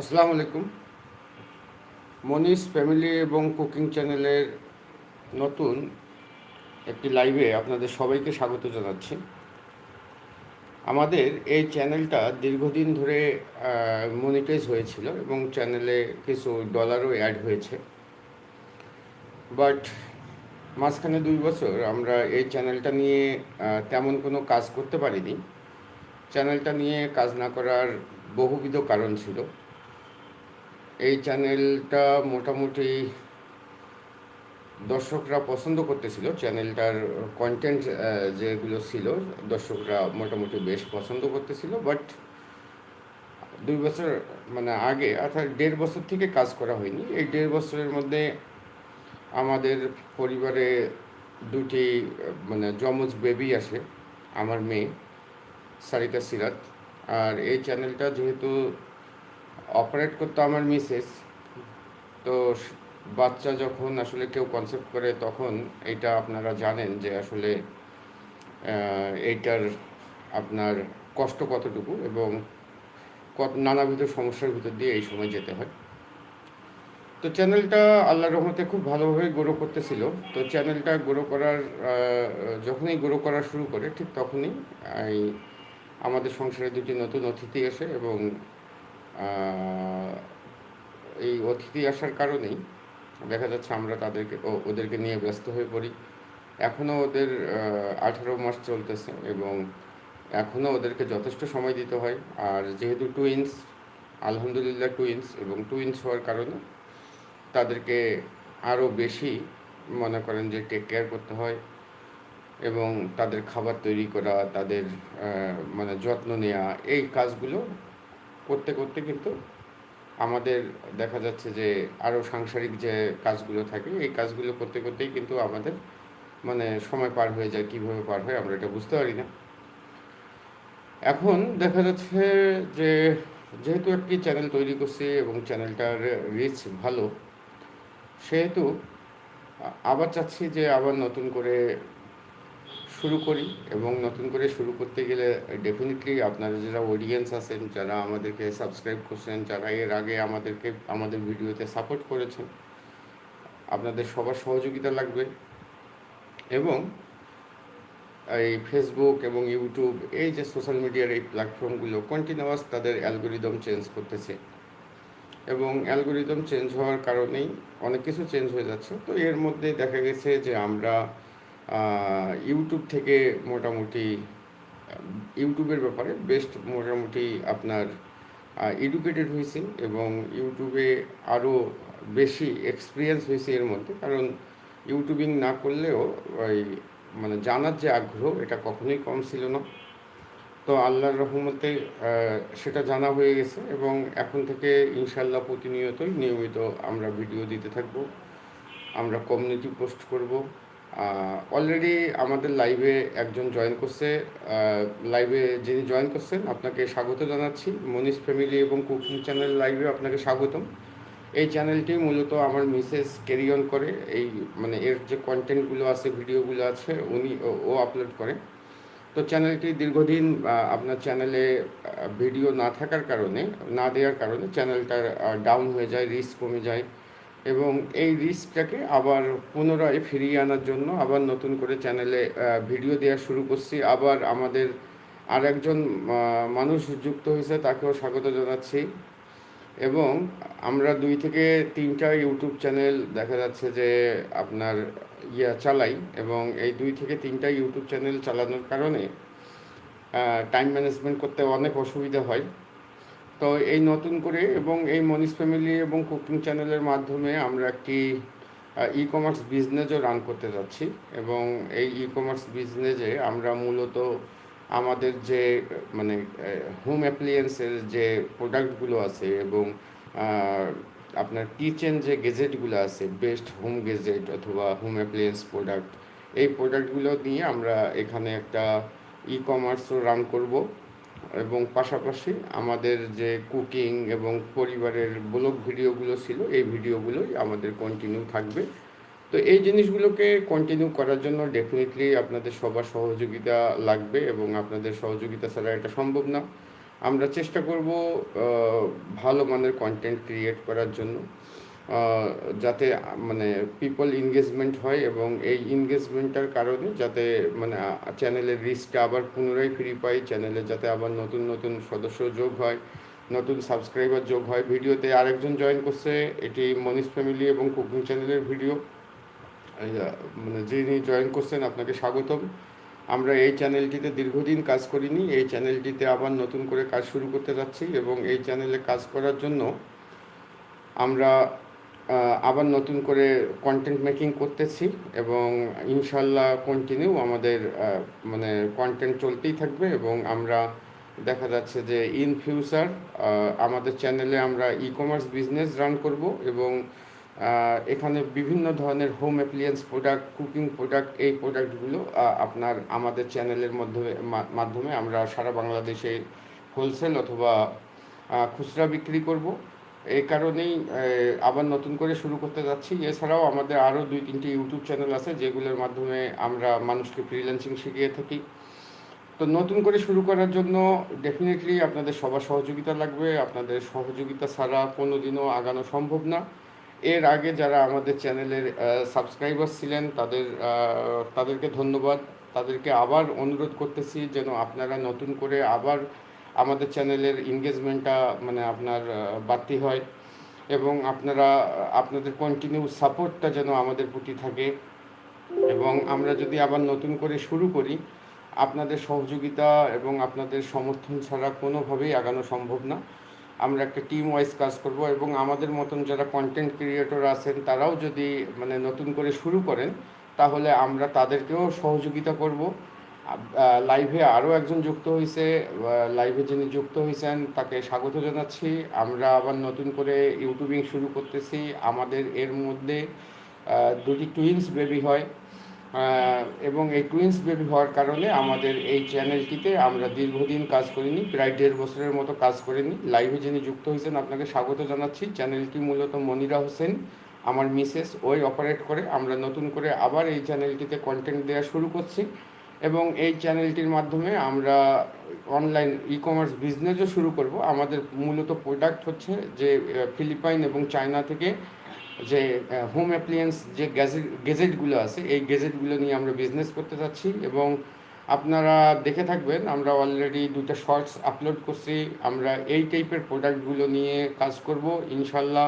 আসসালামু আলাইকুম। মনীষ ফ্যামিলি এবং কুকিং চ্যানেলের নতুন একটি লাইভে আপনাদের সবাইকে স্বাগত জানাচ্ছি। আমাদের এই চ্যানেলটা দীর্ঘদিন ধরে মনিটাইজ হয়েছিল এবং চ্যানেলে কিছু ডলারও অ্যাড হয়েছে। বাট মাঝখানে দুই বছর আমরা এই চ্যানেলটা নিয়ে তেমন কোনো কাজ করতে পারিনি। চ্যানেলটা নিয়ে কাজ না করার বহুবিধ কারণ ছিল। এই চ্যানেলটা মোটামুটি দর্শকরা পছন্দ করতেছিল। চ্যানেলটার কন্টেন্ট যেগুলো ছিল, দর্শকরা মোটামুটি বেশ পছন্দ করতেছিল। বাট দুই বছর মানে আগে, অর্থাৎ দেড় বছর থেকে কাজ করা হয়নি। এই দেড় বছরের মধ্যে আমাদের পরিবারে দুটি মানে যমজ বেবি আসে, আমার মেয়ে, সারিকা সিরাত। আর এই চ্যানেলটা যেহেতু অপারেট করতো আমার মিসেস তো বাচ্চা যখন আসলে কেউ কনসেপ্ট করে তখন এটা আপনারা জানেন যে আসলে এইটার আপনার কষ্ট কতটুকু এবং নানাবিধ সমস্যার ভিতর দিয়ে এই সময় যেতে হয়। তো চ্যানেলটা আল্লাহ রহমতে খুব ভালোভাবে গ্রো করতেছিল। তো চ্যানেলটা গ্রো করার যখনই গ্রো করা শুরু করে ঠিক তখনই আমাদের সংসারে দুটি নতুন অতিথি আসে এবং এই অতিথি আসার কারণেই দেখা যাচ্ছে আমরা তাদেরকে ওদেরকে নিয়ে ব্যস্ত হয়ে পড়ি। এখনও ওদের আঠারো মাস চলতেছে এবং এখনও ওদেরকে যথেষ্ট সময় দিতে হয়। আর যেহেতু টুইন্স আলহামদুলিল্লাহ টুইন্স এবং টুইন্স হওয়ার কারণে তাদেরকে আরও বেশি মনে করেন যে টেক কেয়ার করতে হয় এবং তাদের খাবার তৈরি করা, তাদের মানে যত্ন নেওয়া এই কাজগুলো করতে করতে কিন্তু আমাদের দেখা যাচ্ছে যে আরও সাংসারিক যে কাজগুলো থাকে, এই কাজগুলো করতে, করতেই কিন্তু আমাদের মানে সময় পার হয়ে যায়, কীভাবে পার হয় আমরা এটা বুঝতে পারি না। এখন দেখা যাচ্ছে যে যেহেতু একটি চ্যানেল তৈরি করছি এবং চ্যানেলটার রিচ ভালো, সেহেতু আবার চাচ্ছি যে আবার নতুন করে শুরু করি এবং নতুন করে শুরু করতে গেলে ডেফিনেটলি আপনারা যারা অডিয়েন্স আছেন, যারা আমাদেরকে সাবস্ক্রাইব করছেন, যারা এর আগে আমাদেরকে, আমাদের ভিডিওতে সাপোর্ট করেছেন, আপনাদের সবার সহযোগিতা লাগবে এবং এই ফেসবুক এবং ইউটিউব এই যে সোশ্যাল মিডিয়ার এই প্ল্যাটফর্মগুলো কন্টিনিউয়াস তাদের অ্যালগোরিদম চেঞ্জ করতেছে এবং অ্যালগোরিদম চেঞ্জ হওয়ার কারণেই অনেক কিছু চেঞ্জ হয়ে যাচ্ছে। তো এর মধ্যে দেখা গেছে যে আমরা ইউটিউব থেকে মোটামুটি ইউটিউবের ব্যাপারে বেস্ট মোটামুটি আপনার এডুকেটেড হয়েছি এবং ইউটিউবে আরও বেশি এক্সপিরিয়েন্স হয়েছে এর মধ্যে। কারণ ইউটিউবিং না করলেও ওই মানে জানার যে আগ্রহ, এটা কখনোই কম ছিল না। তো আল্লাহর রহমতে সেটা জানা হয়ে গেছে এবং এখন থেকে ইনশাল্লাহ প্রতিনিয়তই নিয়মিত আমরা ভিডিও দিতে থাকব। আমরা কমিউনিটি পোস্ট করব। অলরেডি আমাদের লাইভে একজন জয়েন করছে। লাইভে যিনি জয়েন করছেন, আপনাকে স্বাগত জানাচ্ছি। মনীষ ফ্যামিলি এবং কুকিং চ্যানেল লাইভে আপনাকে স্বাগতম। এই চ্যানেলটি মূলত আমার মিসেস ক্যারি অন করে। এই মানে এর যে কন্টেন্টগুলো আছে ভিডিওগুলো আছে, উনি ও- আপলোড করে। তো চ্যানেলটি দীর্ঘদিন আপনার চ্যানেলে ভিডিও না থাকার কারণে, না দেওয়ার কারণে চ্যানেলটার ডাউন হয়ে যায় রিস্ক কমে যায়। এবং এই রিস্কটাকে আবার পুনরায় ফিরিয়ে আনার জন্য আবার নতুন করে চ্যানেলে ভিডিও দেওয়া শুরু করছি। আবার আমাদের আর একজন মানুষ যুক্ত হয়েছে, তাকেও স্বাগত জানাচ্ছি। এবং আমরা দুই থেকে তিনটা ইউটিউব চ্যানেল দেখা যাচ্ছে যে আপনার ইয়া চালাই, এবং এই দুই থেকে তিনটা ইউটিউব চ্যানেল চালানোর কারণে টাইম ম্যানেজমেন্ট করতে অনেক অসুবিধা হয়। তো এই নতুন করে এবং এই মনীষ ফ্যামিলি এবং কুকিং চ্যানেলের মাধ্যমে আমরা একটি ই কমার্স বিজনেসও রান করতে যাচ্ছি এবং এই ই কমার্স বিজনেসে আমরা মূলত আমাদের যে মানে হোম অ্যাপ্লিয়েন্সের যে প্রোডাক্টগুলো আছে এবং আপনার কিচেন যে গেজেটগুলো আছে বেস্ট হোম গেজেট অথবা হোম অ্যাপ্লিয়েন্স প্রোডাক্ট এই প্রোডাক্টগুলো নিয়ে আমরা এখানে একটা ই কমার্সও রান করব। এবং পাশাপাশি আমাদের যে কুকিং এবং পরিবারের ব্লগ ভিডিওগুলো ছিল, এই ভিডিওগুলোই আমাদের কন্টিনিউ থাকবে। তো এই জিনিসগুলোকে কন্টিনিউ করার জন্য ডেফিনেটলি আপনাদের সবার সহযোগিতা লাগবে এবং আপনাদের সহযোগিতা ছাড়া এটা সম্ভব না। আমরা চেষ্টা করব ভালো মানের কন্টেন্ট ক্রিয়েট করার জন্য। যাতে মানে পিপল এনগেজমেন্ট হয় এবং এই এনগেজমেন্টটার কারণে যাতে মানে চ্যানেলের রিস্কটা আবার পুনরায় ফ্রি পাই চ্যানেলে যাতে আবার নতুন নতুন সদস্য যোগ হয়, নতুন সাবস্ক্রাইবার যোগ হয়। ভিডিওতে আরেকজন জয়েন করছে, এটি মনীষ ফ্যামিলি এবং কুকিং চ্যানেলের ভিডিও মানে যিনি জয়েন করছেন, আপনাকে স্বাগতম। আমরা এই চ্যানেলটিতে দীর্ঘদিন কাজ করিনি, এই চ্যানেলটিতে আবার নতুন করে কাজ শুরু করতে যাচ্ছি এবং এই চ্যানেলে কাজ করার জন্য আমরা আবার নতুন করে কন্টেন্ট মেকিং করতেছি এবং ইনশাল্লাহ কন্টিনিউ আমাদের মানে কন্টেন্ট চলতেই থাকবে এবং আমরা দেখা যাচ্ছে যে ইন ফিউচার আমাদের চ্যানেলে আমরা ই কমার্স বিজনেস রান করব এবং এখানে বিভিন্ন ধরনের home appliance product cooking product এই প্রোডাক্টগুলো আপনার আমাদের চ্যানেলের মাধ্যমে মাধ্যমে আমরা সারা বাংলাদেশে হোলসেল অথবা খুচরা বিক্রি করব। এই কারণেই আবার নতুন করে শুরু করতে যাচ্ছি। এছাড়াও আমাদের আরও দুই, তিনটি ইউটিউব চ্যানেল আছে, যেগুলোর মাধ্যমে আমরা মানুষকে ফ্রিল্যান্সিং শিখিয়ে থাকি। তো নতুন করে শুরু করার জন্য ডেফিনেটলি আপনাদের সবার সহযোগিতা লাগবে। আপনাদের সহযোগিতা ছাড়া কোনো দিনও আগানো সম্ভব না। এর আগে যারা আমাদের চ্যানেলের সাবস্ক্রাইবার ছিলেন, তাদের তাদেরকে ধন্যবাদ। তাদেরকে আবার অনুরোধ করতেছি যেন আপনারা নতুন করে আবার আমাদের চ্যানেলের এনগেজমেন্টটা মানে আপনার বাড়তি হয় এবং আপনারা, আপনাদের কন্টিনিউ সাপোর্টটা যেন আমাদের প্রতি থাকে এবং আমরা যদি আবার নতুন করে শুরু করি, আপনাদের সহযোগিতা এবং আপনাদের সমর্থন ছাড়া কোনোভাবেই আগানো সম্ভব না। আমরা একটা টিম ওয়াইজ কাজ করব এবং আমাদের মতন যারা কন্টেন্ট ক্রিয়েটর আছেন, তারাও যদি মানে নতুন করে শুরু করেন, তাহলে আমরা তাদেরকেও সহযোগিতা করব লাইভে আরও একজন যুক্ত হয়েছে লাইভে যিনি যুক্ত হয়েছেন তাকে স্বাগত জানাচ্ছি। আমরা আবার নতুন করে ইউটিউবিং শুরু করতেছি। আমাদের এর মধ্যে দুটি টুইন্স বেবি হয়। এবং এই টুইন্স বেবি হওয়ার কারণে আমাদের এই চ্যানেলটিতে আমরা দীর্ঘদিন কাজ করিনি, প্রায় দেড় বছরের মতো কাজ করিনি। লাইভে যিনি যুক্ত হয়েছেন আপনাকে স্বাগত জানাচ্ছি। চ্যানেলটি মূলত মনিরা হোসেন, আমার মিসেস ওই অপারেট করে। আমরা নতুন করে আবার এই চ্যানেলটিতে কন্টেন্ট দেওয়া শুরু করছি। এবং এই চ্যানেলটির মাধ্যমে আমরা অনলাইন ই কমার্স বিজনেসও শুরু করব। আমাদের মূলত প্রোডাক্ট হচ্ছে যে ফিলিপাইন এবং চায়না থেকে যে হোম অ্যাপ্লিয়েন্স যে গ্যাজেট গেজেটগুলো আছে, এই গেজেটগুলো নিয়ে আমরা বিজনেস করতে যাচ্ছি এবং আপনারা দেখে থাকবেন, আমরা অলরেডি দুটা শর্টস আপলোড করছি। আমরা এই টাইপের প্রোডাক্টগুলো নিয়ে কাজ করব। ইনশাল্লাহ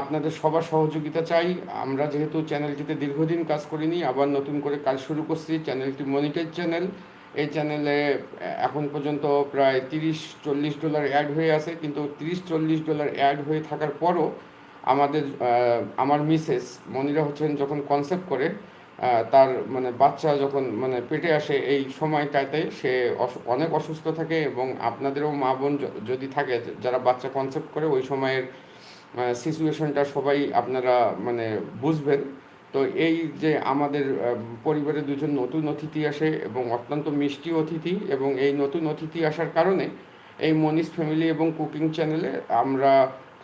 আপনাদের সবার সহযোগিতা চাই। আমরা যেহেতু চ্যানেলটিতে দীর্ঘদিন কাজ করিনি, আবার নতুন করে কাজ শুরু করছি, চ্যানেলটি মনিটাইজ চ্যানেল এই চ্যানেলে এখন পর্যন্ত প্রায় তিরিশ চল্লিশ ডলার অ্যাড হয়ে আছে, কিন্তু তিরিশ চল্লিশ ডলার অ্যাড হয়ে থাকার পরও আমাদের আমার মিসেস মনিরা হচ্ছেন যখন কনসেপ্ট করে তার মানে বাচ্চা যখন মানে পেটে আসে এই সময়টাতে সে অনেক অসুস্থ থাকে এবং আপনাদেরও মা বোন যদি থাকে, যারা বাচ্চা কনসেপ্ট করে, ওই সময়ের সিচুয়েশনটা সবাই আপনারা মানে বুঝবেন। তো এই যে আমাদের পরিবারে দুজন নতুন অতিথি আসে এবং অত্যন্ত মিষ্টি অতিথি এবং এই নতুন অতিথি আসার কারণে এই মনীষ ফ্যামিলি এবং কুকিং চ্যানেলে আমরা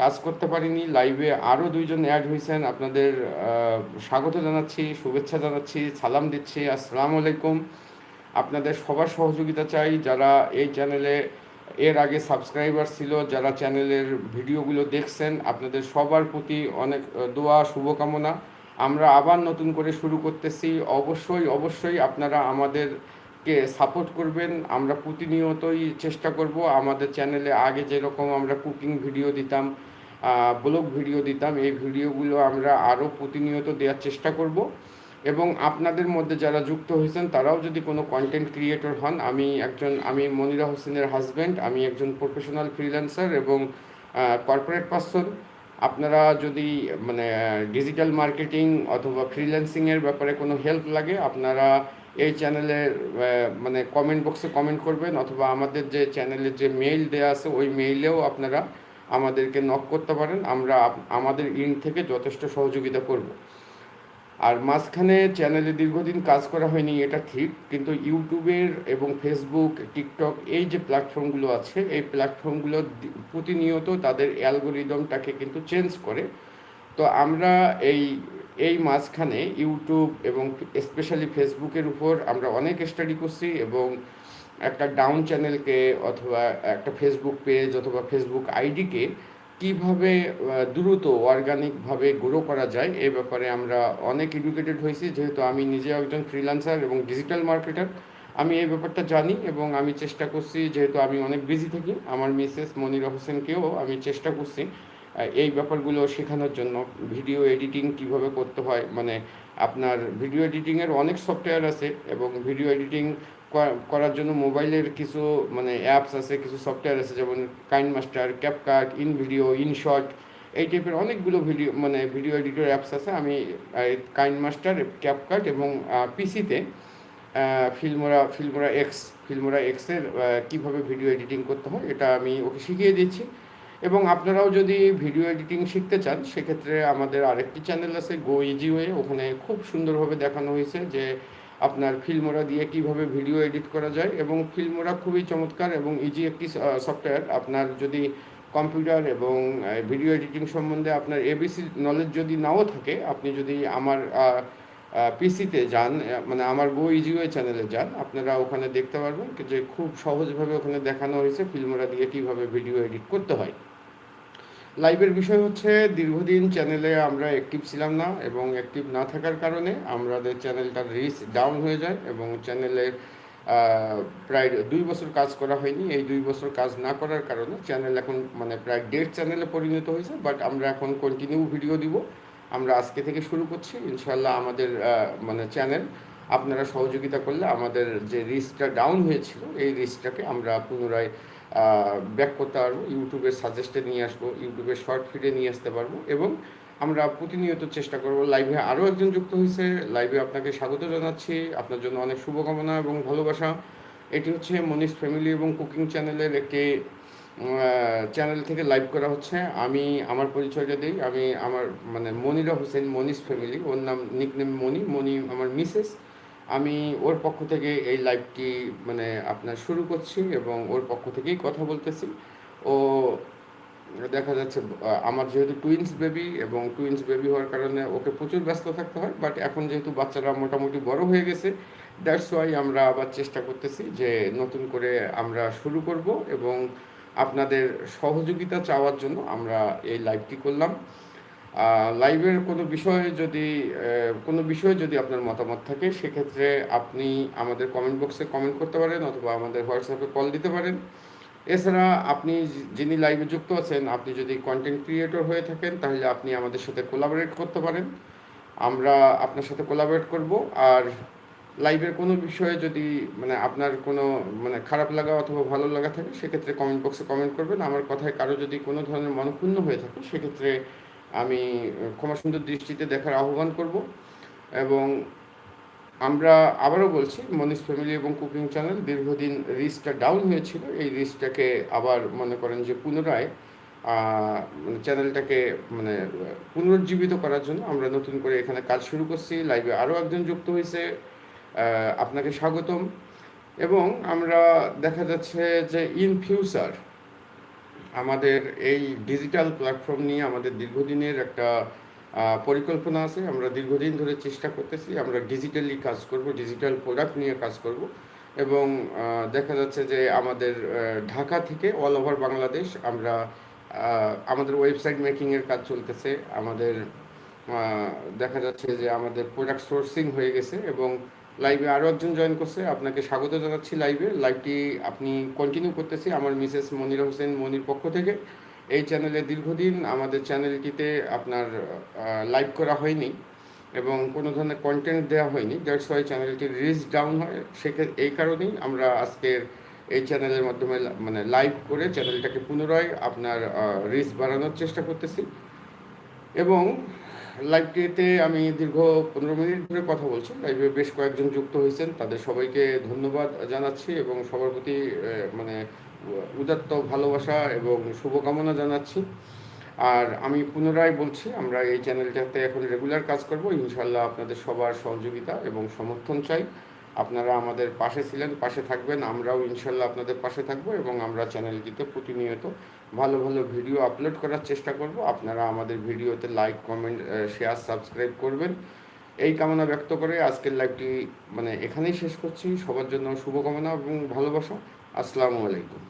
কাজ করতে পারিনি। লাইভে আরও দুইজন অ্যাড হয়েছেন। আপনাদের স্বাগত জানাচ্ছি, শুভেচ্ছা জানাচ্ছি, সালাম দিচ্ছি। আসসালামু আলাইকুম। আপনাদের সবার সহযোগিতা চাই। যারা এই চ্যানেলে এর আগে সাবস্ক্রাইবার ছিল, যারা চ্যানেলের ভিডিওগুলো দেখছেন, আপনাদের সবার প্রতি অনেক দোয়া, শুভকামনা। আমরা আবার নতুন করে শুরু করতেছি। অবশ্যই অবশ্যই আপনারা আমাদেরকে সাপোর্ট করবেন। আমরা প্রতিনিয়তই চেষ্টা করব আমাদের চ্যানেলে আগে যেরকম আমরা কুকিং ভিডিও দিতাম ব্লগ ভিডিও দিতাম, এই ভিডিওগুলো আমরা আরও প্রতিনিয়ত দেওয়ার চেষ্টা করব। এবং আপনাদের মধ্যে যারা যুক্ত হয়েছেন, তারাও যদি কোনো কন্টেন্ট ক্রিয়েটর হন, আমি একজন, আমি মনিরা হোসেনের হাজব্যান্ড আমি একজন প্রফেশনাল ফ্রিল্যান্সার এবং কর্পোরেট পার্সন আপনারা যদি মানে ডিজিটাল মার্কেটিং অথবা ফ্রিল্যান্সিংয়ের ব্যাপারে কোনো হেল্প লাগে, আপনারা এই চ্যানেলের মানে কমেন্ট বক্সে কমেন্ট করবেন অথবা আমাদের যে চ্যানেলের যে মেইল দেওয়া আছে, ওই মেইলেও আপনারা আমাদেরকে নক করতে পারেন। আমরা আমাদের ইন থেকে যথেষ্ট সহযোগিতা করব। আর মাঝখানে চ্যানেলে দীর্ঘদিন কাজ করা হয়নি, এটা ঠিক, কিন্তু ইউটিউবের এবং ফেসবুক টিকটক এই যে প্ল্যাটফর্মগুলো আছে, এই প্ল্যাটফর্মগুলো প্রতিনিয়ত তাদের অ্যালগোরিদমটাকে কিন্তু চেঞ্জ করে। তো আমরা এই এই মাঝখানে ইউটিউব এবং স্পেশালি ফেসবুকের উপর আমরা অনেক স্টাডি করছি এবং একটা ডাউন চ্যানেলকে অথবা একটা ফেসবুক পেজ অথবা ফেসবুক আইডিকে কীভাবে দ্রুত অর্গানিকভাবে গ্রো করা যায়, এ ব্যাপারে আমরা অনেক এডুকেটেড হয়েছি। যেহেতু আমি নিজে একজন ফ্রিল্যান্সার এবং ডিজিটাল মার্কেটার আমি এই ব্যাপারটা জানি এবং আমি চেষ্টা করছি, যেহেতু আমি অনেক বিজি থাকি, আমার মিসেস মনিরা হোসেনকেও আমি চেষ্টা করছি এই ব্যাপারগুলো শেখানোর জন্য। ভিডিও এডিটিং কীভাবে করতে হয় মানে আপনার ভিডিও এডিটিংয়ের অনেক সফটওয়্যার আছে এবং ভিডিও এডিটিং করার জন্য মোবাইলের কিছু মানে অ্যাপস আছে, কিছু সফটওয়্যার আছে, যেমন KineMaster CapCut InVideo InShot এই টাইপের অনেকগুলো ভিডিও মানে ভিডিও এডিটর অ্যাপস আছে। আমি কাইন মাস্টার ক্যাপকাট এবং পিসিতে ফিল্মোরা ফিল্মোরা এক্স ফিল্মোরা এক্সের কীভাবে ভিডিও এডিটিং করতে হয়, এটা আমি ওকে শিখিয়ে দিচ্ছি। এবং আপনারাও যদি ভিডিও এডিটিং শিখতে চান, সেক্ষেত্রে আমাদের আরেকটি চ্যানেল আছে গো ইজি ওয়ে ওখানে খুব সুন্দরভাবে দেখানো হয়েছে যে আপনার ফিল্মোরা দিয়ে কীভাবে ভিডিও এডিট করা যায়, এবং ফিল্মোরা খুবই চমৎকার এবং ইজি একটি সফটওয়্যার আপনার যদি কম্পিউটার এবং ভিডিও এডিটিং সম্বন্ধে আপনার এবিসি নলেজ যদি নাও থাকে, আপনি যদি আমার পিসিতে যান মানে আমার গো ইজিওয়ে চ্যানেলে যান, আপনারা ওখানে দেখতে পারবেন যে খুব সহজভাবে ওখানে দেখানো হয়েছে ফিল্মোরা দিয়ে কীভাবে ভিডিও এডিট করতে হয়। লাইভের বিষয় হচ্ছে, দীর্ঘদিন চ্যানেলে আমরা অ্যাক্টিভ ছিলাম না এবং অ্যাক্টিভ না থাকার কারণে আমাদের চ্যানেলটার রিচ ডাউন হয়ে যায় এবং চ্যানেলের প্রায় দুই বছর কাজ করা হয়নি। এই দুই বছর কাজ না করার কারণে চ্যানেল এখন মানে প্রায় দেড় চ্যানেলে পরিণত হয়েছে বাট আমরা এখন কন্টিনিউ ভিডিও দিব। আমরা আজকে থেকে শুরু করছি। ইনশাল্লাহ আমাদের মানে চ্যানেল আপনারা সহযোগিতা করলে আমাদের যে রিস্কটা ডাউন হয়েছিল, এই রিস্কটাকে আমরা পুনরায় ব্যাক করতে পারব ইউটিউবের সাজেস্টে নিয়ে আসব ইউটিউবের শর্ট ফিডে নিয়ে আসতে পারব এবং আমরা প্রতিনিয়ত চেষ্টা করব লাইভে আরও একজন যুক্ত হয়েছে লাইভে আপনাকে স্বাগত জানাচ্ছি। আপনার জন্য অনেক শুভকামনা এবং ভালোবাসা। এটি হচ্ছে মনীষ ফ্যামিলি এবং কুকিং চ্যানেলের একটি চ্যানেল থেকে লাইভ করা হচ্ছে। আমি আমার পরিচয়টা দিই। আমি আমার মানে মনিরা হোসেন মনীষ ফ্যামিলি ওর নাম নিকনেম মনি। মনি আমার মিসেস আমি ওর পক্ষ থেকে এই লাইভটি মানে আপনার শুরু করছি এবং ওর পক্ষ থেকেই কথা বলতেছি। ও, দেখা যাচ্ছে আমার যেহেতু টুইন্স বেবি এবং টুইন্স বেবি হওয়ার কারণে ওকে প্রচুর ব্যস্ত থাকতে হয় বাট এখন যেহেতু বাচ্চারা মোটামুটি বড় হয়ে গেছে দ্যাটস ওয়াই আমরা আবার চেষ্টা করতেছি যে নতুন করে আমরা শুরু করব এবং আপনাদের সহযোগিতা চাওয়ার জন্য আমরা এই লাইভটি করলাম। লাইভের কোনো বিষয়ে যদি কোনো বিষয়ে যদি আপনার মতামত থাকে, সেক্ষেত্রে আপনি আমাদের কমেন্ট বক্সে কমেন্ট করতে পারেন অথবা আমাদের হোয়াটসঅ্যাপে কল দিতে পারেন। এছাড়া আপনি যিনি লাইভে যুক্ত আছেন, আপনি যদি কন্টেন্ট ক্রিয়েটর হয়ে থাকেন, তাহলে আপনি আমাদের সাথে কোলাবোরেট করতে পারেন। আমরা আপনার সাথে কোলাবোরেট করব। আর লাইভের কোনো বিষয়ে যদি মানে আপনার কোনো মানে খারাপ লাগা অথবা ভালো লাগা থাকে, সেক্ষেত্রে কমেন্ট বক্সে কমেন্ট করবেন। আমার কথায় কারও যদি কোনো ধরনের মনক্ষুণ্ণ হয়ে থাকে, সেক্ষেত্রে আমি ক্ষমা সুন্দর দৃষ্টিতে দেখার আহ্বান করব এবং আমরা আবারও বলছি, মনীষ ফ্যামিলি এবং কুকিং চ্যানেল দীর্ঘদিন রিচটা ডাউন হয়েছিল। এই রিচটাকে আবার মনে করেন যে পুনরায় চ্যানেলটাকে মানে পুনরুজ্জীবিত করার জন্য আমরা নতুন করে এখানে কাজ শুরু করছি। লাইভে আরও একজন যুক্ত হয়েছে আপনাকে স্বাগতম। এবং আমরা দেখা যাচ্ছে যে ইন ফিউচার আমাদের এই ডিজিটাল প্ল্যাটফর্ম নিয়ে আমাদের দীর্ঘদিনের একটা পরিকল্পনা আছে। আমরা দীর্ঘদিন ধরে চেষ্টা করতেছি, আমরা ডিজিটালি কাজ করব ডিজিটাল প্রোডাক্ট নিয়ে কাজ করব। এবং দেখা যাচ্ছে যে আমাদের ঢাকা থেকে অল ওভার বাংলাদেশ আমরা আমাদের ওয়েবসাইট মেকিংয়ের কাজ চলতেছে। আমাদের দেখা যাচ্ছে যে আমাদের প্রোডাক্ট সোর্সিং হয়ে গেছে এবং লাইভে আরও একজন জয়েন করছে, আপনাকে স্বাগত জানাচ্ছি লাইভে লাইভটি আপনি কন্টিনিউ করতেছি আমার মিসেস মনিরা হোসেন মনির পক্ষ থেকে। এই চ্যানেলে দীর্ঘদিন আমাদের চ্যানেলটিতে আপনার লাইভ করা হয়নি এবং কোনো ধরনের কন্টেন্ট দেওয়া হয়নি। দ্যাটস ওয়াই চ্যানেলটি রিচ ডাউন হয়। সেক্ষেত্রে এই কারণেই আমরা আজকের এই চ্যানেলের মাধ্যমে মানে লাইভ করে চ্যানেলটাকে পুনরায় আপনার রিচ বাড়ানোর চেষ্টা করতেছি। এবং লাইভটিতে আমি দীর্ঘ পনেরো মিনিট ধরে কথা বলছি। লাইভে বেশ কয়েকজন যুক্ত হয়েছেন। তাদের সবাইকে ধন্যবাদ জানাচ্ছি এবং সবার প্রতি মানে উদাত্ত ভালোবাসা এবং শুভকামনা জানাচ্ছি। আর আমি পুনরায় বলছি, আমরা এই চ্যানেলটাতে এখন রেগুলার কাজ করব। ইনশাল্লাহ আপনাদের সবার সহযোগিতা এবং সমর্থন চাই। আপনারা আমাদের পাশে ছিলেন, পাশে থাকবেন। আমরাও ইনশাল্লাহ আপনাদের পাশে থাকব এবং আমরা চ্যানেলটিতে প্রতিনিয়ত ভালো ভালো ভিডিও আপলোড করার চেষ্টা করব। আপনারা আমাদের ভিডিওতে লাইক কমেন্ট শেয়ার সাবস্ক্রাইব করবেন। এই কামনা ব্যক্ত করে আজকের লাইভটি মানে এখানেই শেষ করছি। সবার জন্য শুভকামনা এবং ভালোবাসা। আসসালামু আলাইকুম।